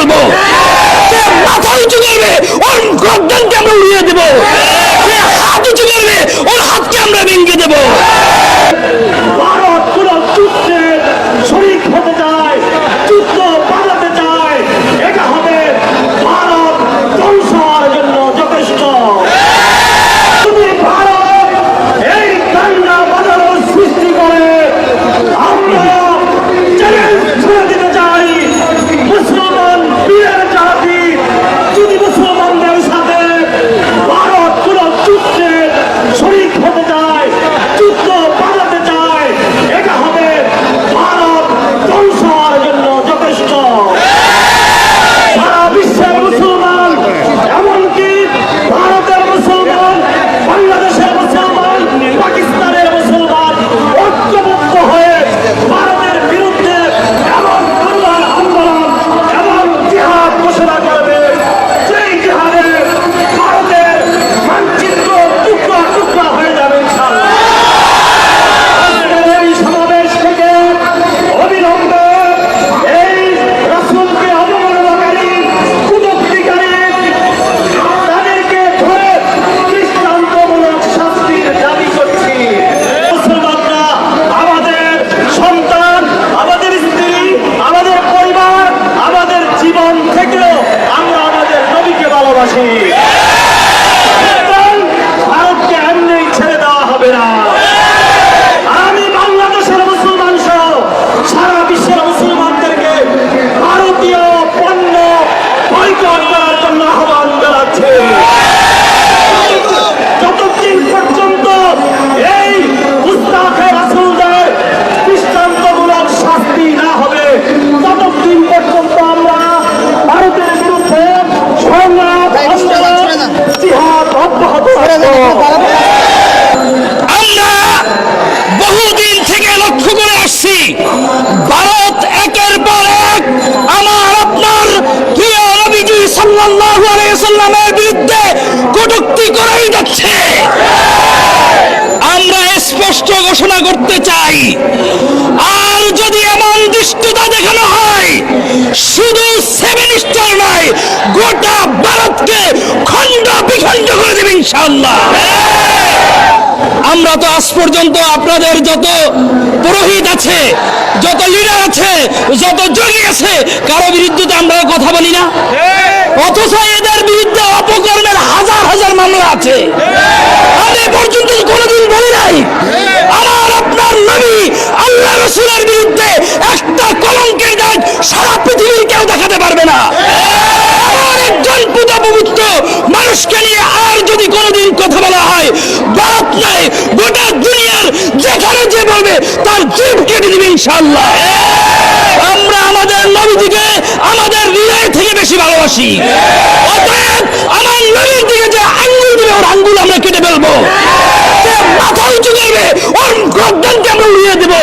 ফেলব নবীকে ভারত একের পর এক আমার আপনার প্রিয় নবীজি সাল্লাল্লাহু সাল্লামের বিরুদ্ধে কটূক্তি করেই যাচ্ছে। আমরা স্পষ্ট ঘোষণা করতে চাই, আর যদি এমন দৃষ্টতা দেখানো হয়, শুধু সেভেন স্টার নয়, গোটা ভারতকে খণ্ড বিখণ্ড করে দেবে ইনশাআল্লাহ। আমরা তো আজ পর্যন্ত আপনাদের যত পুরোহিত আছে, যত লিডার আছে, যত জঙ্গি আছে, কারও বিরুদ্ধে তো আমরা কথা বলি না। অথচ এদের বিরুদ্ধে অপকর্মের হাজার হাজার মামলা আছে। আমি পর্যন্ত কোনোদিন গোটা দুনিয়ার যেখানে যে বলবে, তার জীব কেটে দিবে ইনশাল্লাহ আমরা আমাদের নবীজিকে আমাদের হৃদয় থেকে বেশি ভালোবাসি। অতএব আমার নবীর দিকে যে আঙ্গুল দিবে, ওর আঙ্গুল আমরা কেটে ফেলব। মাথা উঁচু করবে, ওর গর্দানকে আমরা উড়িয়ে দেবো।